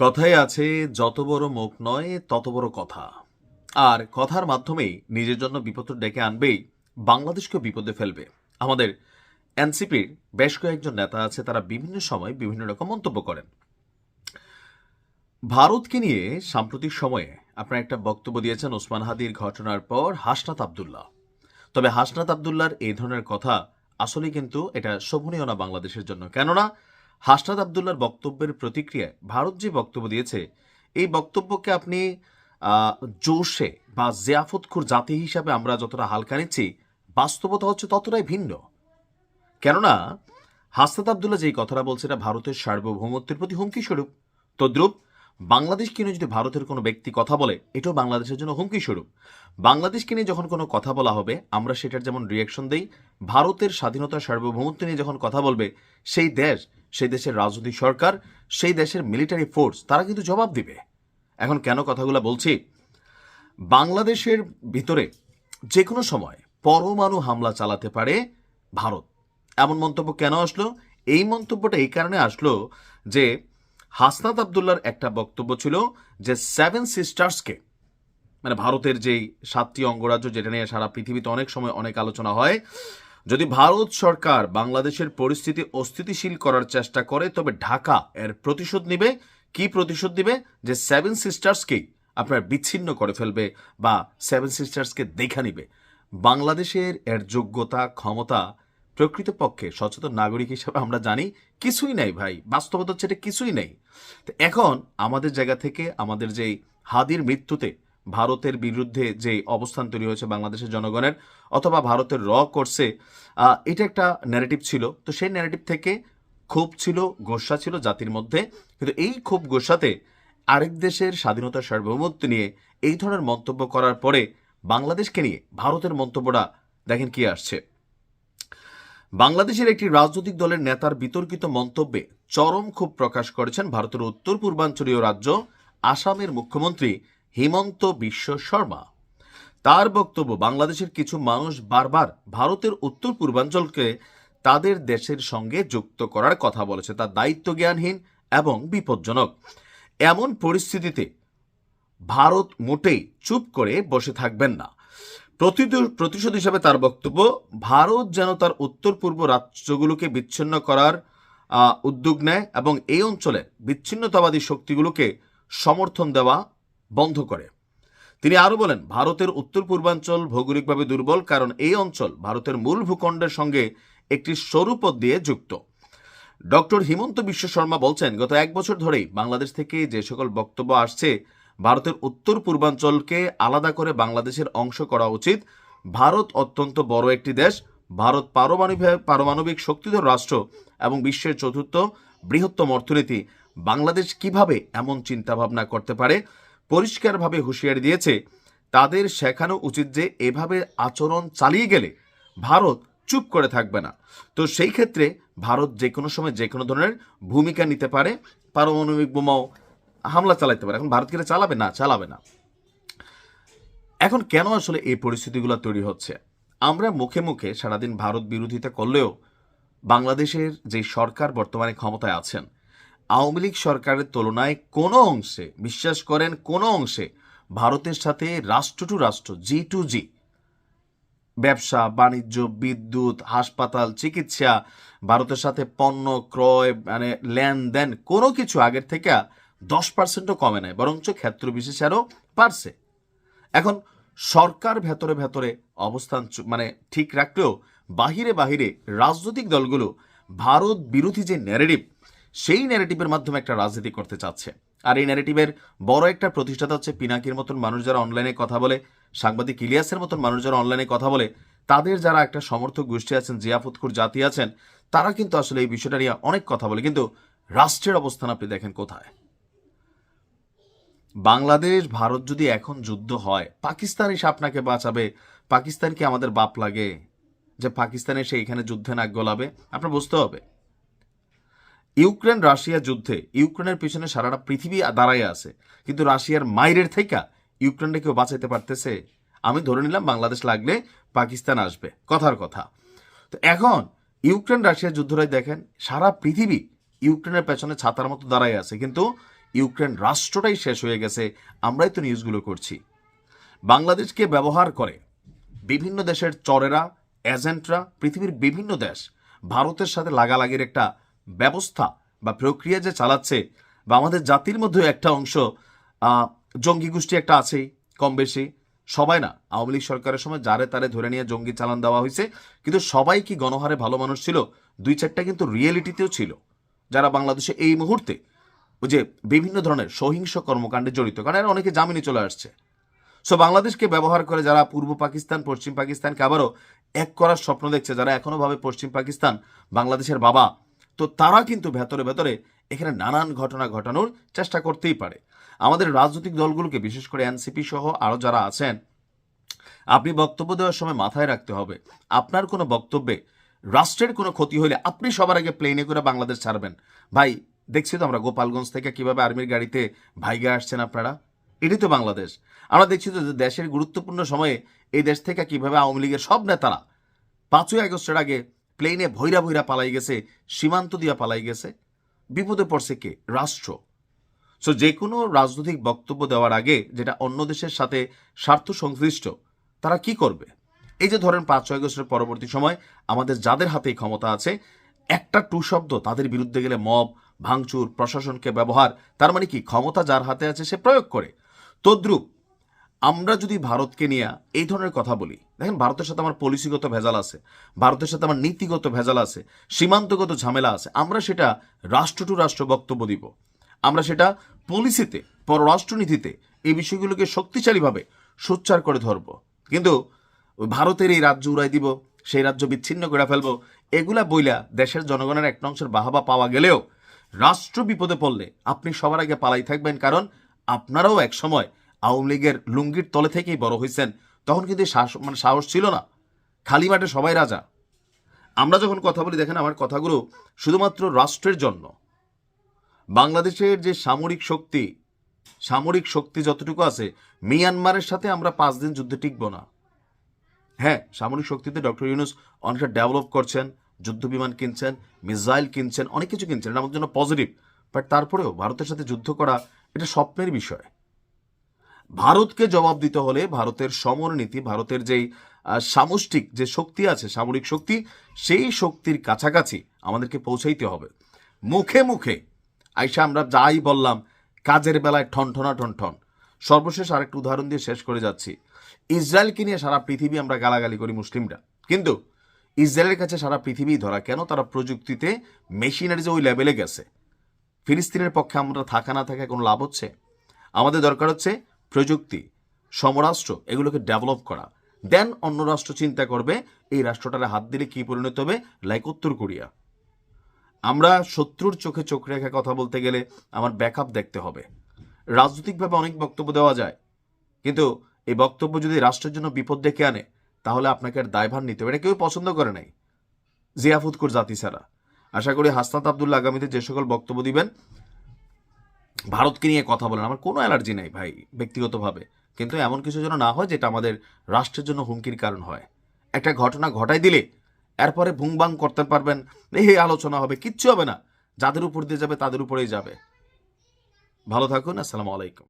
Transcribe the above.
কথায় আছে, যত বড় মুখ নয়, তত বড় কথা। আর কথার মাধ্যমেই নিজের জন্য বিপদ ডেকে আনবেই বাংলাদেশকে বিপদে ফেলবে। আমাদের এনসিপির বেশ কয়েকজন নেতা আছে, তারা বিভিন্ন সময় বিভিন্ন রকম মন্তব্য করেন। ভারতকে নিয়ে সাম্প্রতিক সময়ে আপনারা একটা বক্তব্য দিয়েছেন ওসমান হাদির ঘটনার পর, হাসনাত আবদুল্লাহ। তবে হাসনাত আবদুল্লাহর এই ধরনের কথা আসলে কিন্তু এটা শোভনীয় না বাংলাদেশের জন্য। কেননা হাসনাত আবদুল্লাহর বক্তব্যের প্রতিক্রিয়ায় ভারত যে বক্তব্য দিয়েছে, এই বক্তব্যকে আপনি জোশে বা জিয়াফতখুর জাতি হিসাবে আমরা যতটা হালকা নিচ্ছি, বাস্তবতা হচ্ছে ততটাই ভিন্ন। কেননা, হাসনাত আবদুল্লাহ যেই কথাটা বলছে এটা ভারতের সার্বভৌমত্বের প্রতি হুমকি স্বরূপ। তদ্রুপ বাংলাদেশকে নিয়ে যদি ভারতের কোনো ব্যক্তি কথা বলে, এটাও বাংলাদেশের জন্য হুমকি স্বরূপ। বাংলাদেশকে নিয়ে যখন কোনো কথা বলা হবে, আমরা সেটার যেমন রিয়াকশন দেই, ভারতের স্বাধীনতা সার্বভৌমত্ব নিয়ে যখন কথা বলবে, সেই দেশ সেই দেশের রাজনৈতিক সরকার, সেই দেশের মিলিটারি ফোর্স তারা কিন্তু জবাব দিবে। এখন কেন কথাগুলো বলছি? বাংলাদেশের ভিতরে যে কোনো সময় পরমাণু হামলা চালাতে পারে ভারত। এমন মন্তব্য কেন আসলো? এই মন্তব্যটা এই কারণে আসলো যে হাসনাত আবদুল্লার একটা বক্তব্য ছিল যে সেভেন সিস্টার্সকে মানে ভারতের যেই সাতটি অঙ্গরাজ্য যেটা নিয়ে সারা পৃথিবীতে অনেক সময় অনেক আলোচনা হয় যদি ভারত সরকার বাংলাদেশের পরিস্থিতি অস্থিতিশীল করার চেষ্টা করে, তবে ঢাকা এর প্রতিশোধ নিবে। কি প্রতিশোধ দিবে যে সেভেন সিস্টার্সকেই আপনার বিচ্ছিন্ন করে ফেলবে বা সেভেন সিস্টার্সকে দেখা নিবে। বাংলাদেশের এর যোগ্যতা, ক্ষমতা প্রকৃতপক্ষে সচেতন নাগরিক হিসাবে আমরা জানি, কিছুই নাই ভাই। বাস্তবতা হচ্ছে এটা কিছুই নেই। তো এখন আমাদের জায়গা থেকে আমাদের যেই হাদির মৃত্যুতে ভারতের বিরুদ্ধে যে অবস্থান তৈরি হয়েছে বাংলাদেশের জনগণের, অথবা ভারতের র করছে এটা একটা ন্যারেটিভ ছিল। তো সেই ন্যারেটিভ থেকে ক্ষোভ ছিল, গোসা ছিল জাতির মধ্যে। কিন্তু এই ক্ষোভ গোসাতে আরেক দেশের স্বাধীনতা সার্বভৌমত্ব নিয়ে এই ধরনের মন্তব্য করার পরে বাংলাদেশকে নিয়ে ভারতের মন্তব্যটা দেখেন কি আসছে। বাংলাদেশের একটি রাজনৈতিক দলের নেতার বিতর্কিত মন্তব্যে চরম ক্ষোভ প্রকাশ করেছেন ভারতের উত্তর পূর্বাঞ্চলীয় রাজ্য, আসামের মুখ্যমন্ত্রী হিমন্ত বিশ্ব শর্মা। তার বক্তব্য, বাংলাদেশের কিছু মানুষ বারবার ভারতের উত্তর পূর্বাঞ্চলকে তাদের দেশের সঙ্গে যুক্ত করার কথা বলেছে। তা দায়িত্ব জ্ঞানহীন এবং বিপজ্জনক। এমন পরিস্থিতিতে ভারত মোটেই চুপ করে বসে থাকবেন না। প্রতিশোধ হিসাবে তার বক্তব্য, ভারত যেন তার উত্তর পূর্ব রাজ্যগুলোকে বিচ্ছিন্ন করার উদ্যোগ নেয় এবং এই অঞ্চলে বিচ্ছিন্নতাবাদী শক্তিগুলোকে সমর্থন দেওয়া বন্ধ করে। তিনি আরও বলেন, ভারতের উত্তর পূর্বাঞ্চল ভৌগোলিকভাবে দুর্বল কারণ এই অঞ্চল ভারতের মূল ভূখণ্ডের সঙ্গে একটি সরু পথ দিয়ে যুক্ত। ডক্টর হিমন্ত বিশ্ব শর্মা বলছেন, গত এক বছর ধরেই বাংলাদেশ থেকে যে সকল বক্তব্য আসছে, ভারতের উত্তর পূর্বাঞ্চলকে আলাদা করে বাংলাদেশের অংশ করা উচিত। ভারত অত্যন্ত বড় একটি দেশ। ভারত পারমাণবিক পারমাণবিক শক্তিধর রাষ্ট্র এবং বিশ্বের চতুর্থ বৃহত্তম অর্থনীতি। বাংলাদেশ কীভাবে এমন চিন্তাভাবনা করতে পারে? পরিষ্কারভাবে হুঁশিয়ারি দিয়েছে, তাদের শেখানো উচিত যে এভাবে আচরণ চালিয়ে গেলে ভারত চুপ করে থাকবে না। তো সেই ক্ষেত্রে ভারত যে কোনো সময় যে কোনো ধরনের ভূমিকা নিতে পারে। পারমাণবিক বোমাও হামলা চালাইতে পারে। এখন ভারত চালাবে? না চালাবে না। এখন কেন আসলে এই পরিস্থিতিগুলো তৈরি হচ্ছে? আমরা মুখে মুখে সারাদিন ভারত বিরোধিতা করলেও বাংলাদেশের যে সরকার বর্তমানে ক্ষমতায় আছেন আওয়ামী লীগ সরকারের তুলনায় কোনো অংশে, বিশ্বাস করেন কোনো অংশে ভারতের সাথে রাষ্ট্র টু রাষ্ট্র, জি টু জি, ব্যবসা, বাণিজ্য, বিদ্যুৎ, হাসপাতাল, চিকিৎসা, ভারতের সাথে পণ্য, ক্রয় মানে লেনদেন কোনো কিছু আগের থেকে দশ পার্সেন্টও কমে নেয় বরঞ্চ ক্ষেত্র বিশেষে আরও পারছে এখন সরকার ভেতরে ভেতরে অবস্থান মানে ঠিক রাখলেও বাহিরে বাহিরে রাজনৈতিক দলগুলো ভারত বিরোধী যে ন্যারেটিভ সেই ন্যারেটিভের মাধ্যমে একটা রাজনীতি করতে চাচ্ছে। আর এই ন্যারেটিভের বড় একটা প্রতিষ্ঠাতা হচ্ছে পিনাকির মতন মানুষ যারা অনলাইনে কথা বলে, সাংবাদিক ইলিয়াসের মতন মানুষ যারা অনলাইনে কথা বলে, তাদের যারা একটা সমর্থক গোষ্ঠী আছেন জিয়াফতকুর জাতি আছেন, তারা কিন্তু আসলে এই বিষয়টা নিয়ে অনেক কথা বলে। কিন্তু রাষ্ট্রের অবস্থান আপনি দেখেন কোথায়? বাংলাদেশ, ভারত যদি এখন যুদ্ধ হয়, পাকিস্তান এসে আপনাকে বাঁচাবে পাকিস্তান কি আমাদের বাপ লাগে, যে পাকিস্তান এসে এখানে যুদ্ধে নাক গলাবে, আপনার বুঝতে হবে। ইউক্রেন রাশিয়া যুদ্ধে ইউক্রেনের পিছনে সারাটা পৃথিবী দাঁড়ায় আছে। কিন্তু রাশিয়ার মাইরের থেকে ইউক্রেনটা কেউ বাঁচাইতে পারতেছে? আমি ধরে নিলাম বাংলাদেশ লাগলে পাকিস্তান আসবে। কথার কথা। তো এখন ইউক্রেন রাশিয়া যুদ্ধটাই দেখেন, সারা পৃথিবী ইউক্রেনের পেছনে ছাতার মতো দাঁড়ায় আছে। কিন্তু ইউক্রেন রাষ্ট্রটাই শেষ হয়ে গেছে। আমরাই তো নিউজগুলো করছি। বাংলাদেশকে ব্যবহার করে বিভিন্ন দেশের চরেরা, এজেন্টরা, পৃথিবীর বিভিন্ন দেশ ভারতের সাথে লাগালাগির একটা ব্যবস্থা বা প্রক্রিয়া যে চালাচ্ছে বা আমাদের জাতির মধ্যে একটা অংশ জঙ্গি গোষ্ঠী একটা আছেই কম বেশি। সবাই না, আওয়ামী লীগ সরকারের সময় যারে তারে ধরে নিয়ে জঙ্গি চালান দেওয়া হয়েছে। কিন্তু সবাই কি গণহারে ভালো মানুষ ছিল? দুই চারটা কিন্তু রিয়েলিটিতেও ছিল। যারা বাংলাদেশে এই মুহূর্তে ওই যে বিভিন্ন ধরনের সহিংস কর্মকাণ্ডে জড়িত, কারণ এরা অনেকে জামিনে চলে আসছে। সো বাংলাদেশকে ব্যবহার করে যারা পূর্ব পাকিস্তান, পশ্চিম পাকিস্তানকে আবারও এক করার স্বপ্ন দেখছে, যারা এখনও ভাবে পশ্চিম পাকিস্তান বাংলাদেশের বাবা তো তারা কিন্তু ভেতরে ভেতরে এখানে নানান ঘটনা ঘটানোর চেষ্টা করতেই পারে। আমাদের রাজনৈতিক দলগুলোকে, বিশেষ করে এনসিপি সহ আরও যারা আছেন, আপনি বক্তব্য দেওয়ার সময় মাথায় রাখতে হবে, আপনার কোনো বক্তব্যে রাষ্ট্রের কোনো ক্ষতি হলে আপনি সবার আগে প্লেনে করে বাংলাদেশ ছাড়বেন। ভাই, দেখছি তো আমরা গোপালগঞ্জ থেকে কীভাবে আর্মির গাড়িতে ভাইগে আসছেন আপনারা? এটাই তো বাংলাদেশ। আমরা দেখছি তো দেশের গুরুত্বপূর্ণ সময়ে এই দেশ থেকে কীভাবে আওয়ামী লীগের সব নেতারা পাঁচই আগস্টের আগে প্লেনে ভৈরা ভৈরা পালাই গেছে, সীমান্ত দিয়া পালাই গেছে। বিপদে পড়ছে কে? রাষ্ট্র। সো যে কোনো রাজনৈতিক বক্তব্য দেওয়ার আগে যেটা অন্য দেশের সাথে স্বার্থ সংশ্লিষ্ট, তারা কি করবে? এই যে ধরেন পাঁচ ছয় বছরের পরবর্তী সময় আমাদের যাদের হাতে ক্ষমতা আছে, একটা টু শব্দ তাদের বিরুদ্ধে গেলে মব, ভাঙচুর, প্রশাসনকে ব্যবহার, তার মানে কি ক্ষমতা যার হাতে আছে সে প্রয়োগ করে। তদ্রুপ আমরা যদি ভারতকে নিয়ে এই ধরনের কথা বলি, দেখেন ভারতের সাথে আমার পলিসিগত ভেজাল আছে, ভারতের সাথে আমার নীতিগত ভেজাল আছে, সীমান্তগত ঝামেলা আছে, আমরা সেটা রাষ্ট্র টু রাষ্ট্র বক্তব্য দিব। আমরা সেটা পলিসিতে পররাষ্ট্রনীতিতে এই বিষয়গুলোকে শক্তিশালীভাবে সোচ্চার করে ধরব। কিন্তু ভারতের এই রাজ্য উড়াই দিব, সেই রাজ্য বিচ্ছিন্ন করে ফেলব, এগুলা বইলা দেশের জনগণের একটা অংশের বাহাবা পাওয়া গেলেও রাষ্ট্র বিপদে পড়লে আপনি সবার আগে পালাই থাকবেন, কারণ আপনারাও এক সময় আওয়ামী লীগের লুঙ্গির তলে থেকেই বড় হয়েছেন তখন কিন্তু সাহস মানে সাহস ছিল না। খালি মাঠে সবাই রাজা। আমরা যখন কথা বলি, দেখেন আমার কথাগুলো শুধুমাত্র রাষ্ট্রের জন্য। বাংলাদেশের যে সামরিক শক্তি সামরিক শক্তি যতটুকু আছে, মিয়ানমারের সাথে আমরা পাঁচ দিন যুদ্ধে টিকব না। হ্যাঁ সামরিক শক্তিতে ডক্টর ইউনুস অনেকটা ডেভেলপ করছেন, যুদ্ধ বিমান কিনছেন, মিসাইল কিনছেন, অনেক কিছু কিনছেন এটা আমাদের জন্য পজিটিভ বাট তারপরেও ভারতের সাথে যুদ্ধ করা, এটা স্বপ্নের বিষয়। ভারতকে জবাব দিতে হলে ভারতের সমরনীতি, ভারতের যেই সামষ্টিক যে শক্তি আছে, সামরিক শক্তি, সেই শক্তির কাছাকাছি আমাদেরকে পৌঁছাইতে হবে। মুখে মুখে আইসা আমরা যাই বললাম, কাজের বেলায় ঠনঠনা ঠনঠন। সর্বশেষ আরেকটা উদাহরণ দিয়ে শেষ করে যাচ্ছি। ইসরায়েলকে নিয়ে সারা পৃথিবী আমরা গালাগালি করি মুসলিমরা। কিন্তু ইসরায়েলের কাছে সারা পৃথিবী ধরা কেন? তারা প্রযুক্তিতে মেশিনারি যে ওই লেভেলে গেছে। ফিলিস্তিনের পক্ষে আমরা থাকা না থাকা কোনো লাভ হচ্ছে? আমাদের দরকার হচ্ছে প্রযুক্তি, সমরাষ্ট্র, এগুলোকে ডেভেলপ করা। দেন অন্য রাষ্ট্র চিন্তা করবে, এই রাষ্ট্রটার হাত দিলে কি পরিণত হবে? লাইক উত্তর কোরিয়া। আমরা শত্রুর চোখে চোখ রেখে কথা বলতে গেলে আমার ব্যাকআপ দেখতে হবে। রাজনৈতিকভাবে অনেক বক্তব্য দেওয়া যায়, কিন্তু এই বক্তব্য যদি রাষ্ট্রের জন্য বিপদ ডেকে আনে, তাহলে আপনাকে আর দায়ভার নিতে হবে। এটা কেউ পছন্দ করে নাই জিয়াফুৎকুর জাতি ছাড়া আশা করি হাসনাত আবদুল্লাহ আগামীতে যে সকল বক্তব্য দিবেন ভারতকে নিয়ে কথা বলেন, আমার কোনো অ্যালার্জি নেই ভাই, ব্যক্তিগতভাবে। কিন্তু এমন কিছু যেন না হয় যেটা আমাদের রাষ্ট্রের জন্য হুমকির কারণ হয়। একটা ঘটনা ঘটাই দিলে, এরপরে ভুংবাং করতে পারবেন, এই আলোচনা হবে, কিচ্ছু হবে না। যাদের উপর দিয়ে যাবে, তাদের উপরেই যাবে। ভালো থাকুন, আসসালামু আলাইকুম।